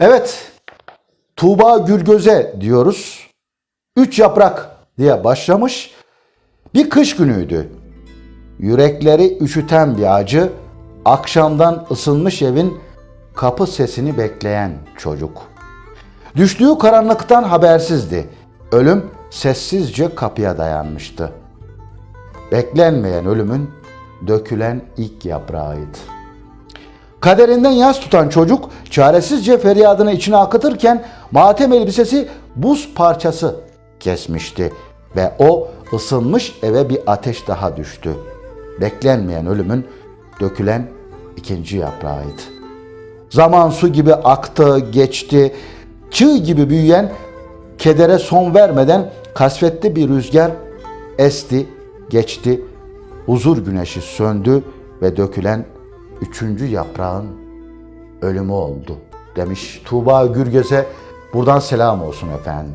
Evet, Tuğba Gülgöz'e diyoruz. Üç yaprak diye başlamış. Bir kış günüydü. Yürekleri üşüten bir acı, akşamdan ısınmış evin kapı sesini bekleyen çocuk. Düştüğü karanlıktan habersizdi. Ölüm sessizce kapıya dayanmıştı. Beklenmeyen ölümün dökülen ilk yaprağıydı. Kaderinden yas tutan çocuk çaresizce feryadını içine akıtırken matem elbisesi buz parçası kesmişti ve o ısınmış eve bir ateş daha düştü. Beklenmeyen ölümün dökülen ikinci yaprağıydı. Zaman su gibi aktı, geçti. Çığ gibi büyüyen kedere son vermeden kasvetli bir rüzgar esti, geçti. Huzur güneşi söndü ve dökülen üçüncü yaprağın ölümü oldu demiş Tuğba Gürgöz'e buradan selam olsun efendim.